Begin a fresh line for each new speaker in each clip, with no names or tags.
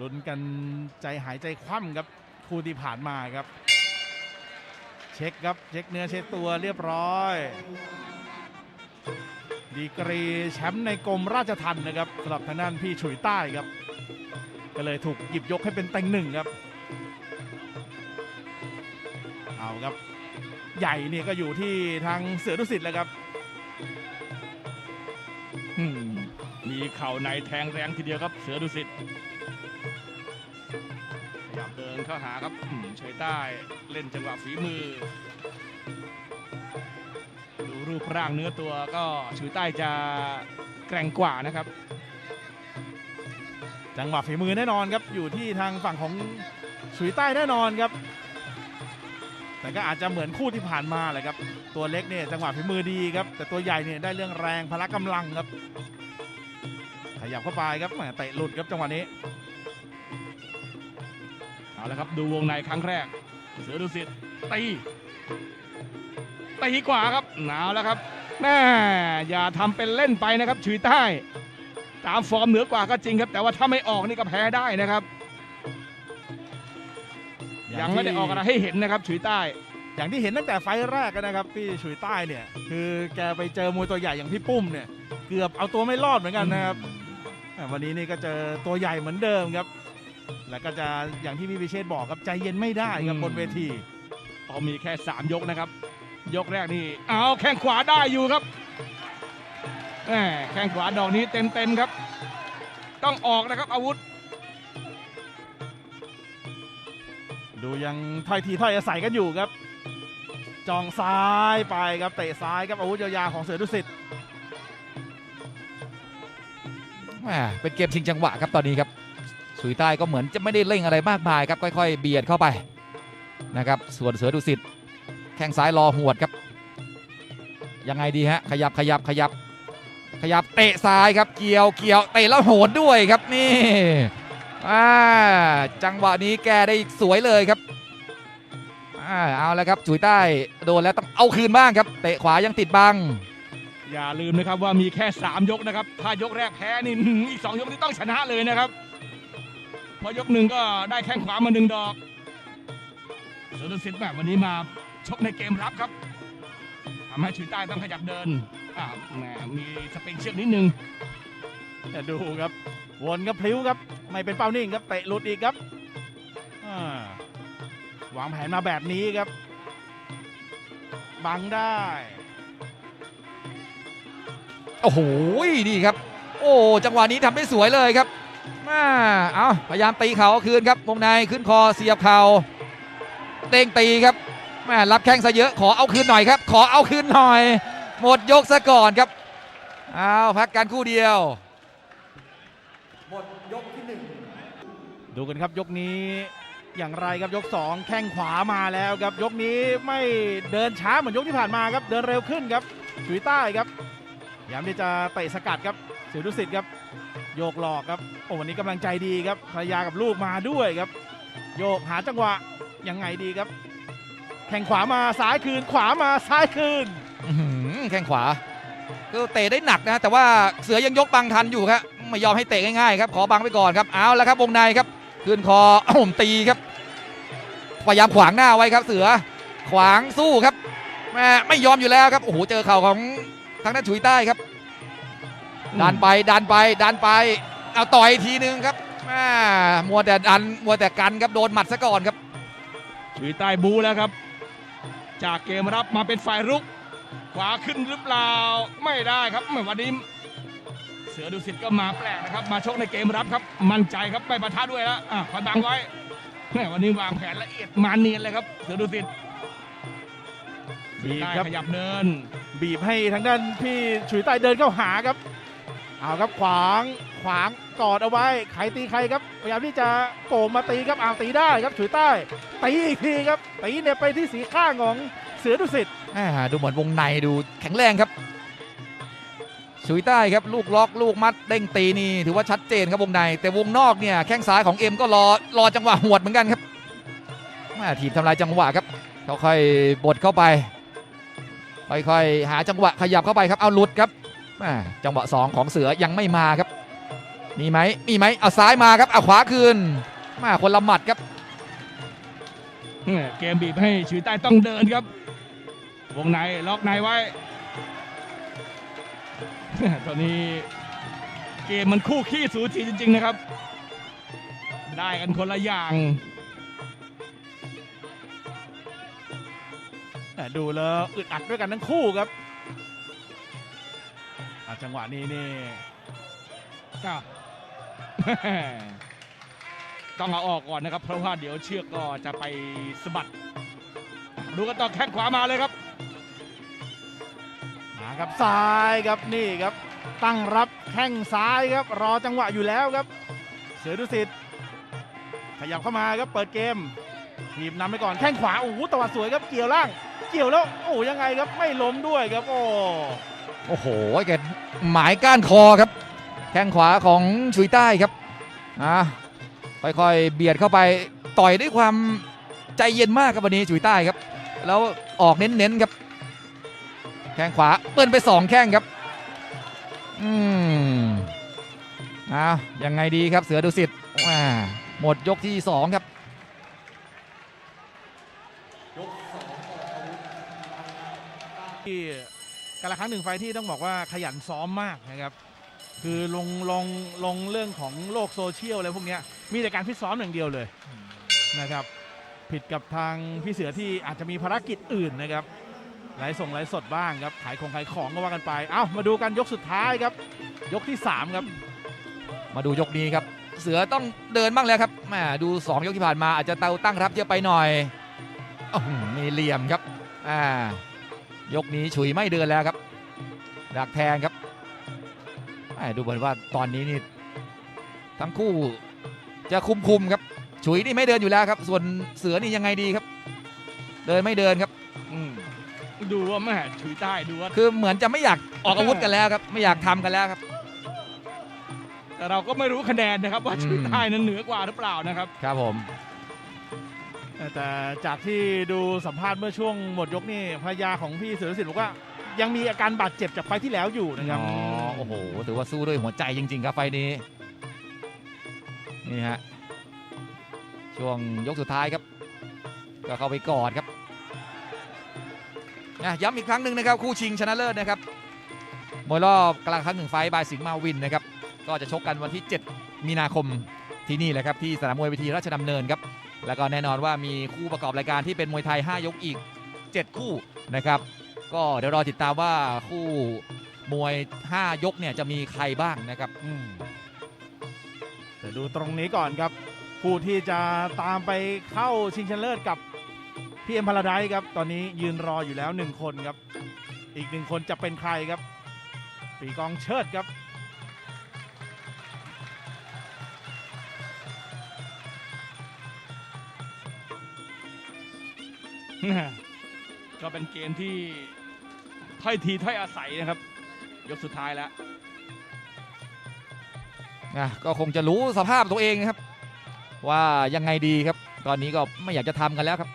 ลุ้นกันใจหายใจคว่ำครับคู่ที่ผ่านมาครับ เช็คครับเช็คเนื้อเช็คตัวเรียบร้อย ดีกรีแชมป์ในกรมราชทัณฑ์นะครับสำหรับทางด้านพี่ฉุยใต้ครับ ก็เลยถูกหยิบยกให้เป็นเต็งหนึ่งครับ เอาครับ ใหญ่เนี่ยก็อยู่ที่ทางเสือดุสิตแล้วครับ
มมีเข่าในแทงแรงทีเดียวครับเสือดุสิตพยายาม เข้าหาครับอืมเฉยใต้เล่นจังหวะฝีมือ ดูรูปร่างเนื้อตัวก็เฉยใต้จะแกร่งกว่านะครับ
จังหวะฝีมือแน่นอนครับอยู่ที่ทางฝั่งของฉุยใต้แน่นอนครับ แต่ก็อาจจะเหมือนคู่ที่ผ่านมาแหละครับ ตัวเล็กเนี่ยจังหวะฝีมือดีครับ แต่ตัวใหญ่เนี่ยได้เรื่องแรงพละกำลังครับ ขยับเข้าไปครับแหมเตะหลุดครับจังหวะนี้
เอาละครับดูวงในครั้งแรก เสือดุสิตตีตีกว่าครับหนาวแล้วครับแม่อย่าทำเป็นเล่นไปนะครับฉุยใต้ ตามฟอร์มเหนือกว่าก็จริงครับ แต่ว่าถ้าไม่ออกนี่ก็แพ้ได้นะครับ ยังไม่ได้ออกอะไรให้เห็นนะครับฉุยใต้
อย่างที่เห็นตั้งแต่ไฟล์แรกนะครับพี่ฉุยใต้เนี่ย คือแกไปเจอมวยตัวใหญ่อย่างพี่ปุ้มเนี่ย เกือบเอาตัวไม่รอดเหมือนกันนะครับอะวันนี้นี่ก็เจอตัวใหญ่เหมือนเดิมครับ แล้วก็จะอย่างที่พี่พิเชษบอกครับใจเย็นไม่ได้ครับ
อืม
บนเวที
พอมีแค่ 3 ยกนะครับ ยกแรกนี่เอาแข้งขวาได้อยู่ครับแหมแข้งขวาดอกนี้เต็มๆครับ ต้องออกนะครับอาวุธ
ดูยังถ้อยทีถ้อยอาศัยกันอยู่ครับจองซ้ายไปครับเตะซ้ายครับอาวุธยาวๆของเสือดุสิต
แหม่เป็นเกมชิงจังหวะครับตอนนี้ครับ สุยใต้ก็เหมือนจะไม่ได้เร่งอะไรมากมายครับค่อย ๆ เบียดเข้าไปนะครับส่วนเสือดุสิตแข้งซ้ายรอหวดครับ ยังไงดีฮะขยับขยับขยับ ขยับเตะซ้ายครับเกี่ยวเกี่ยวเตะแล้วโหนด้วยครับนี่จังหวะนี้แกได้สวยเลยครับอเอาแล้วครับสุยใต้โดนแล้วต้องเอาคืนบ้างครับ เตะขวายังติดบัง
อย่าลืมนะครับว่ามีแค่ 3 ยกนะครับ ถ้ายกแรกแพ้นี่อีก 2 ยกนี่ต้องชนะเลยนะครับ พอยกหนึ่งก็ได้แข้งขวามาหนึ่งดอกเสือดุสิตแบบวันนี้มาชกในเกมรับครับทำให้ฉุยใต้ต้องขยับเดินอ่าแหมมีสปริงเชือกนิดนึง
แต่ดูครับวนครับพลิ้วครับ ไม่เป็นเป้านิ่งครับเตะหลุดอีกครับอ่าวางแผนมาแบบนี้ครับ บังได้
โอ้โหนี่ครับ โอ้ จังหวะนี้ทำได้สวยเลยครับ มาเอาพยายามตีเขาคืนครับวงในขึ้นคอเสียบเข่าเด้งตีครับแม่รับแข้งซะเยอะขอเอาคืนหน่อยครับ ขอเอาคืนหน่อย หมดยกซะก่อนครับเอาพักกันคู่เดียว
ดูกันครับยกนี้อย่างไรครับยก 2 แข้งขวามาแล้วครับยกนี้ไม่เดินช้าเหมือนยกที่ผ่านมาครับเดินเร็วขึ้นครับฉุยใต้ครับพยายามที่จะเตะสกัดครับเสือดุสิตครับ โยกหลอกครับโอ้วันนี้กำลังใจดีครับภรรยากับลูกมาด้วยครับ โยกหาจังหวะยังไงดีครับ แข่งขวามาซ้ายคืนขวามาซ้ายคืน
อื้อหือแข้งขวาก็เตะได้หนักนะ แต่ว่าเสือยังยกบังทันอยู่ครับไม่ยอมให้เตะง่ายๆครับขอบังไปก่อนครับเอาแล้วครับวงในครับคืนคอผมตีครับพยายามขวางหน้าไว้ครับ เสือขวางสู้ครับแม่ไม่ยอมอยู่แล้วครับโอ้โหเจอเข่าของทางด้านฉุยใต้ครับ ดันไปดันไปดันไปเอาต่อยทีนึงครับแม่มัวแต่ดันมัวแต่กันครับโดนหมัดซะก่อนครับ
ฉุยใต้บูแล้วครับ จากเกมรับมาเป็นฝ่ายรุก ขวาขึ้นหรือเปล่าไม่ได้ครับแหม่วันนี้เสือดุสิตก็มาแปลกนะครับ มาชกในเกมรับครับ มั่นใจครับไม่ประทะด้วยแล้วอะคอยบังไว้แหม่วันนี้วางแผนละเอียดมาเนียนเลยครับ เสือดุสิต
บีบ
ได้
ครับ
ขยับเดิน
บีบให้ทางด้านพี่ฉุยใต้เดินเข้าหาครับ เอาครับขวางขวางกอดเอาไว้ใครตีใครครับพยายามที่จะโกงมาตีครับเอาตีได้ครับฉุยใต้ตีอีกทีครับตีเนี่ยไปที่สีข้างของเสือดุสิต
อ่าดูเหมือนวงในดูแข็งแรงครับสุยใต้ครับลูกล็อกลูกมัดเด้งตีนี่ถือว่าชัดเจนครับวงใน แต่วงนอกเนี่ยแข้งซ้ายของเอ็มก็รอรอจังหวะหวดเหมือนกันครับแม่ทีมทำลายจังหวะครับค่อยๆบดเข้าไปค่อยๆหาจังหวะขยับเข้าไปครับเอาหลุดครับ จังหวะสองของเสือยังไม่มาครับ มีไหมมีไหมเอาซ้ายมาครับเอาขวาคืนมาคนละหมัดครับ
เนี่ยเกมบีบให้ชุยใต้ต้องเดินครับ วงในล็อกในไว้ ตอนนี้เกมมันคู่ขี้สูสีจริง ๆ นะครับ ได้กันคนละอย่าง
แต่ดูแล้วอึดอัดด้วยกันทั้งคู่ครับอ่ะจังหวะนี้นี่
อ้าวต้องเอาออกก่อนนะครับ เพราะว่าเดี๋ยวเชือกก็จะไปสะบัด ดูกันต่อแข้งขวามาเลยครับ
มาครับซ้ายครับนี่ครับ ตั้งรับแข้งซ้ายครับ รอจังหวะอยู่แล้วครับ เสือดุสิตขยับเข้ามาครับเปิดเกมทีมนำไปก่อนแข้งขวาโอ้โหตวัดสวยครับเกี่ยวล่าง เกี่ยวแล้วโอ้ยังไงครับไม่ล้มด้วยครับโอ้
โอ้โหแกหมายก้านคอครับ แข้งขวาของชุยใต้ครับอะค่อยๆเบียดเข้าไปต่อยด้วยความใจเย็นมากครับวันนี้ชุยใต้ครับ แล้วออกเน้นๆครับ แข้งขวาเปิ้นไปสองแข้งครับ อืมอะยังไงดีครับเสือดุสิตอ่าหมดยกที่สองครับ
ที่ การละครั้งหนึ่งไฟที่ต้องบอกว่าขยันซ้อมมากนะครับคือลงลงลงเรื่องของโลกโซเชียลอะไรพวกนี้มีแต่การฟิตซ้อมอย่างเดียวเลยนะครับผิดกับทางพี่เสือที่อาจจะมีภารกิจอื่นนะครับไลฟ์ส่งไลฟ์สดบ้างครับขายของขายของก็ว่ากันไป เอ้ามาดูกันยกสุดท้ายครับ ยกที่ 3 ครับ
มาดูยกนี้ครับ เสือต้องเดินบ้างแล้วครับแหมดู 2 ยกที่ผ่านมาอาจจะเตาตั้งรับเยอะไปหน่อยอมีเหลี่ยมครับอ่ายกนี้ฉุยไม่เดินแล้วครับ ดักแทงครับแหม่ดูเหมือนว่าตอนนี้นี่ทั้งคู่จะคุมคุมๆครับ ฉุยนี่ไม่เดินอยู่แล้วครับ ส่วนเสือนี่ยังไงดีครับ เดินไม่เดินครับ
อืมดูว่าแม่ชุยใต้ดูว่า
คือเหมือนจะไม่อยากออกอาวุธกันแล้วครับ ไม่อยากทำกันแล้วครับ
แต่เราก็ไม่รู้คะแนนนะครับ ว่า
อืม
ชุยใต้นั้นเหนือกว่าหรือเปล่านะครับ
ครับผม
แต่จากที่ดูสัมภาษณ์เมื่อช่วงหมดยกนี่ภรรยาของพี่เสือสิทธิ์บอกว่า ยังมีอาการบาดเจ็บจากไฟล์ที่แล้วอยู่นะครับ
อ๋อโอ้โหถือว่าสู้ด้วยหัวใจจริง ๆ ครับไฟล์นี้นี่ฮะช่วงยกสุดท้ายครับ ก็เข้าไปกอดครับอะย้ำอีกครั้งหนึ่งนะครับ คู่ชิงชนะเลิศนะครับมวยรอบกลางครั้งหนึ่งไฟท์บายสิงห์มาวินนะครับ ก็จะชกกันวันที่ 7 มีนาคมที่นี่แหละครับ ที่สนามมวยเวทีราชดำเนินครับ แล้วก็แน่นอนว่ามีคู่ประกอบรายการที่เป็นมวยไทย 5 ยกอีก 7 คู่นะครับ ก็เดี๋ยวรอติดตามว่าคู่มวย 5 ยกเนี่ยจะมีใครบ้างนะครับ
อืมเดี๋ยวดูตรงนี้ก่อนครับ ผู้ที่จะตามไปเข้าชิงชนะเลิศกับพี่เอ็มพาราไดซ์ครับ ตอนนี้ยืนรออยู่แล้วหนึ่งคนครับ อีกหนึ่งคนจะเป็นใครครับ ปีกองเชิดครับ
ก็เป็นเกมที่ ถ้อยทีถ้อยอาศัยนะครับ ยกสุดท้ายแล้ว
นะก็คงจะรู้สภาพตัวเองนะครับ ว่ายังไงดีครับ ตอนนี้ก็ไม่อยากจะทำกันแล้วครับ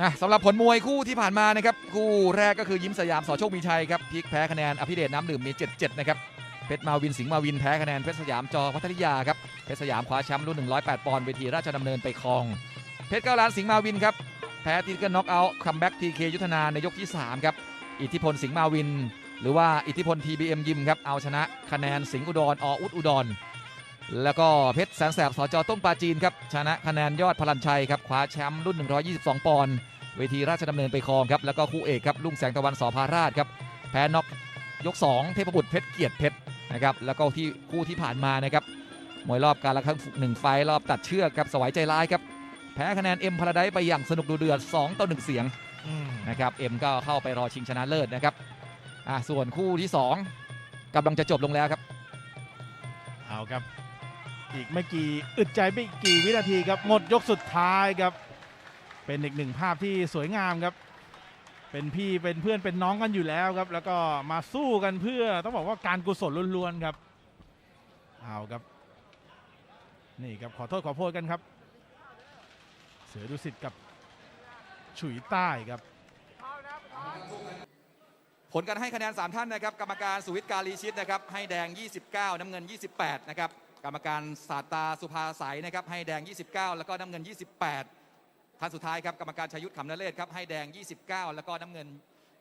อะสำหรับผลมวยคู่ที่ผ่านมานะครับ คู่แรกก็คือยิ้มสยามสอโชคมีชัยครับพลิกแพ้คะแนนอภิเดชน้ำดื่มมี 7-7 นะครับ เพชรมาวินสิงห์มาวินแพ้คะแนนเพชรสยามจอพัทยาครับ เพชรสยามคว้าแชมป์รุ่น 108 ปอนด์เวทีราชดำเนินไปครอง เพชรเก้าล้านสิงห์มาวินครับแพ้ทีเกิลน็อกเอาท์คัมแบ็กทีเคยุทธนาในยกที่ 3 ครับ อิทธิพลสิงห์มาวิน หรือว่าอิทธิพล TBM ยิมครับ เอาชนะคะแนนสิงห์อุดรออุดอุดร แล้วก็เพชรแสนแสบสจต้มปลาจีนครับ ชนะคะแนนยอดพลันชัยครับคว้าแชมป์รุ่น 122 ปอนด์เวทีราชดำเนินไปครองครับ แล้วก็คู่เอกครับลุงแสงตะวันสอพาราชครับแพ้น็อกยก 2 เทพบุตรเพชรเกียรติเพชรนะครับแล้วก็ที่คู่ที่ผ่านมานะครับมวยรอบการละครั้งหนึ่งไฟรอบตัดเชือกครับสวายใจร้ายครับ แพ้คะแนนเอ็มพาราไดไปอย่างสนุกดูเดือด 2 ต่อ 1 เสียงนะครับเอ็มก็เข้าไปรอชิงชนะเลิศนะครับอะส่วนคู่ที่ 2กำลังจะจบลงแล้วครับ
เอาครับ อีกไม่กี่อึดใจไม่กี่วินาทีครับหมดยกสุดท้ายครับ เป็นอีกหนึ่งภาพที่สวยงามครับ เป็นพี่เป็นเพื่อนเป็นน้องกันอยู่แล้วครับ แล้วก็มาสู้กันเพื่อต้องบอกว่าการกุศลล้วนๆครับเอาครับ นี่ครับขอโทษขอโพยกันครับ เสือดุสิตกับฉุยใต้ครับ
ผลการให้คะแนน 3 ท่านนะครับ กรรมการสุวิทย์การีชิตนะครับ ให้แดง 29 น้ำเงิน 28 นะครับ กรรมการศาสตราสุภาสายนะครับ ให้แดง 29 แล้วก็น้ำเงิน 28 ท่านสุดท้ายครับ กรรมการชัยยุทธขำนเรศครับ ให้แดง 29 แล้วก็น้ำเงิน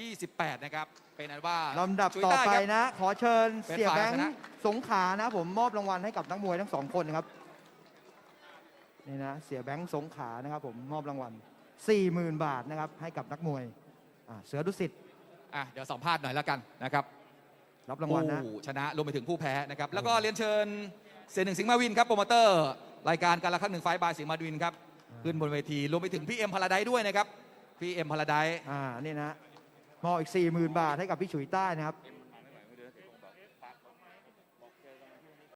28 นะครับ เป็นอันว่า
ลำดับ
ชุย
ต่อ
ใต้
ไป
ครับ
นะ ขอเชิญ
เป็น
เสีย
ฝ่าย
แบง
ช
ค์
นะ
สงขลานะผมมอบรางวัลให้กับนักมวยทั้งสองคนนะครับ นี่นะเสียแบงค์สงขลานะครับผมมอบรางวัล40,000 บาทนะครับให้กับนักมวยอ่าเสือดุสิต
อะเดี๋ยวสัมภาษณ์หน่อยแล้วกันนะครับ
รับรางวัลนะ
ผู้ชนะรวมไปถึงผู้แพ้นะครับแล้วก็เรียนเชิญเสียหนึ่งสิงห์มาวินครับโปรโมเตอร์รายการการละครั้งหนึ่งไฟล์บายสิงห์มาวินครับขึ้นบนเวทีรวมไปถึงพี่เอ็มพาราไดด้วยนะครับพี่เอ็มพาราได
อ่านี่นะมอบอีก 40,000 บาทให้กับพี่ฉุยใต้นะครับ